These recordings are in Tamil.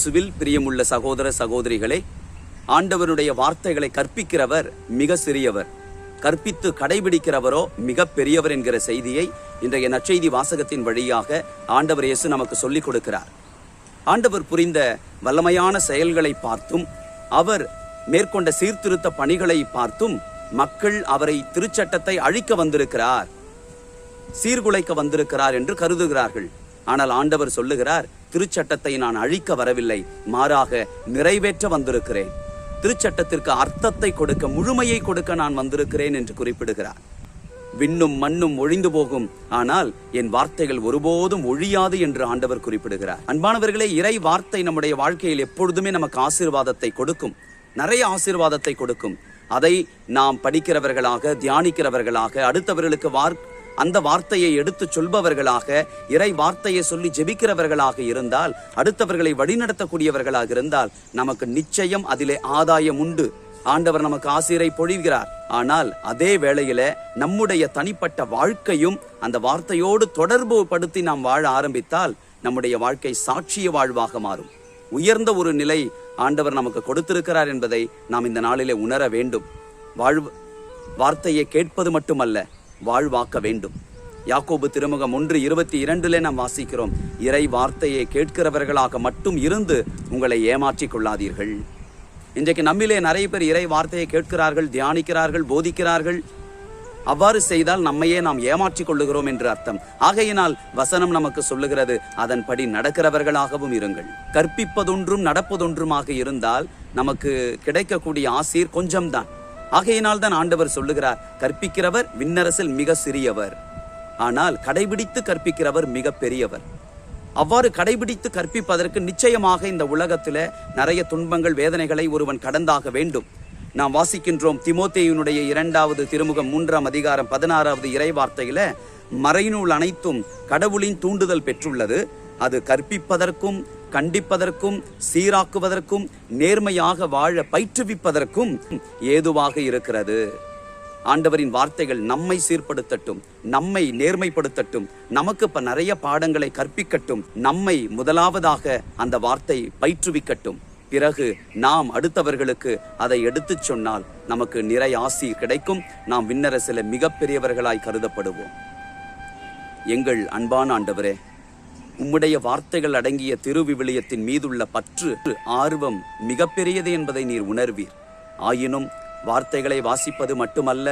இயேசுவில் பிரியமுள்ள சகோதர சகோதரிகளே ஆண்டவருடைய வார்த்தைகளை கற்பிக்கிறவர் மிக சிறியவர். கற்பித்து கடைபிடிக்கிறவரோ மிக பெரியவர் என்கிற செய்தியை இன்றைய நற்செய்தி வாசகத்தின் வழியாக ஆண்டவர் இயேசு நமக்கு சொல்லிக் கொடுக்கிறார். ஆண்டவர் புரிந்த வல்லமையான செயல்களை பார்த்தும் அவர் மேற்கொண்ட சீர்திருத்த பணிகளை பார்த்தும் மக்கள் அவரை திருச்சட்டத்தை அழிக்க வந்திருக்கிறார் சீர்குலைக்க வந்திருக்கிறார் என்று கருதுகிறார்கள். ஆனால் ஆண்டவர் சொல்லுகிறார் திருச்சட்டத்தை நான் அழிக்க வரவில்லை மாறாக நிறைவேற்ற வந்திருக்கிறேன். திருச்சட்டத்திற்கு அர்த்தத்தை கொடுக்க முழுமையை கொடுக்க நான் வந்திருக்கிறேன் என்று குறிப்பிடுகிறார். விண்ணும் மண்ணும் ஒழிந்து போகும் ஆனால் என் வார்த்தைகள் ஒருபோதும் ஒழியாது என்று ஆண்டவர் குறிப்பிடுகிறார். அன்பானவர்களே இறை வார்த்தை நம்முடைய வாழ்க்கையில் எப்பொழுதுமே நமக்கு ஆசீர்வாதத்தை கொடுக்கும். நிறைய ஆசீர்வாதத்தை கொடுக்கும். அதை நாம் படிக்கிறவர்களாக தியானிக்கிறவர்களாக அடுத்தவர்களுக்கு வார் அந்த வார்த்தையை எடுத்து சொல்பவர்களாக இறை வார்த்தையை சொல்லி ஜெபிக்கிறவர்களாக இருந்தால் அடுத்தவர்களை வழிநடத்தக்கூடியவர்களாக இருந்தால் நமக்கு நிச்சயம் அதிலே ஆதாயம் உண்டு. ஆண்டவர் நமக்கு ஆசிரை பொழிகிறார். ஆனால் அதே வேளையில நம்முடைய தனிப்பட்ட வாழ்க்கையும் அந்த வார்த்தையோடு தொடர்பு படுத்தி நாம் வாழ ஆரம்பித்தால் நம்முடைய வாழ்க்கை சாட்சிய வாழ்வாக மாறும். உயர்ந்த ஒரு நிலை ஆண்டவர் நமக்கு கொடுத்திருக்கிறார் என்பதை நாம் இந்த நாளிலே உணர வேண்டும். வாழ்வு வார்த்தையை கேட்பது மட்டுமல்ல வாழ்வாக்க வேண்டும். யாக்கோபு திருமுகம் ஒன்று இருபத்தி இரண்டிலே நாம் வாசிக்கிறோம் இறை வார்த்தையை கேட்கிறவர்களாக மட்டும் இருந்து உங்களை ஏமாற்றிக் கொள்ளாதீர்கள். இன்றைக்கு நம்மிலே நிறைய பேர் இறை வார்த்தையை கேட்கிறார்கள் தியானிக்கிறார்கள் போதிக்கிறார்கள். அவ்வாறு செய்தால் நம்மையே நாம் ஏமாற்றிக் கொள்ளுகிறோம் என்று அர்த்தம். ஆகையினால் வசனம் நமக்கு சொல்லுகிறது அதன்படி நடக்கிறவர்களாகவும் இருங்கள். கற்பிப்பதொன்றும் நடப்பதொன்றுமாக இருந்தால் நமக்கு கிடைக்கக்கூடிய ஆசீர் கொஞ்சம்தான். ஆகையினால் தான் ஆண்டவர் சொல்லுகிறார் கற்பிக்கிறவர் விண்ணரசில் மிக சிறியவர். ஆனால் கடைபிடித்து கற்பிக்கிறவர் மிக பெரியவர். அவ்வாறு கடைபிடித்து கற்பிப்பதற்கு நிச்சயமாக இந்த உலகத்தில் நிறைய துன்பங்கள் வேதனைகளை ஒருவன் கடந்தாக வேண்டும். நாம் வாசிக்கின்றோம் திமோத்தேயுனுடைய இரண்டாவது திருமுகம் மூன்றாம் அதிகாரம் பதினாறாவது இறைவார்த்தையில மறைநூல் அனைத்தும் கடவுளின் தூண்டுதல் பெற்றுள்ளது. அது கற்பிப்பதற்கும் கண்டிப்பதற்கும் சீராக்குவதற்கும் நேர்மையாக வாழ பயிற்றுவிப்பதற்கும் ஏதுவாக இருக்கிறது. ஆண்டவரின் வார்த்தைகள் நம்மை சீர்படுத்தட்டும் நம்மை நேர்மைப்படுத்தட்டும் நமக்கு இப்ப நிறைய பாடங்களை கற்பிக்கட்டும் நம்மை முதலாவதாக அந்த வார்த்தை பயிற்றுவிக்கட்டும். பிறகு நாம் அடுத்தவர்களுக்கு அதை எடுத்துச் சொன்னால் நமக்கு நிறை ஆசி கிடைக்கும். நாம் விண்ணரசில மிகப்பெரியவர்களாய் கருதப்படுவோம். எங்கள் அன்பான ஆண்டவரே உம்முடைய வார்த்தைகள் அடங்கிய திருவிவிலியத்தின் மீதுள்ள பற்று ஆர்வம் மிகப்பெரியது என்பதை நீர் உணர்வீர். ஆயினும் வார்த்தைகளை வாசிப்பது மட்டுமல்ல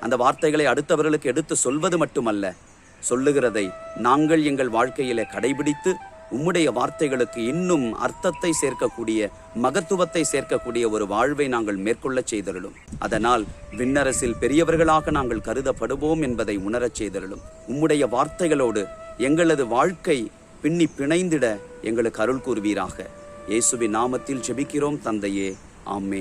அந்த வார்த்தைகளை அடுத்தவர்களுக்கு எடுத்து சொல்வது மட்டுமல்ல சொல்லுகிறதை நாங்கள் எங்கள் வாழ்க்கையிலே கடைபிடித்து உம்முடைய வார்த்தைகளுக்கு இன்னும் அர்த்தத்தை சேர்க்கக்கூடிய மகத்துவத்தை சேர்க்கக்கூடிய ஒரு வாழ்வை நாங்கள் மேற்கொள்ளச் செய்தருளும். அதனால் விண்ணரசில் பெரியவர்களாக நாங்கள் கருதப்படுவோம் என்பதை உணரச் செய்தருளும். உம்முடைய வார்த்தைகளோடு எங்களது வாழ்க்கை பின்னி பிணைந்திட எங்களுக்கு அருள் கூறுவீராக. இயேசுவின் நாமத்தில் ஜெபிக்கிறோம் தந்தையே. ஆமே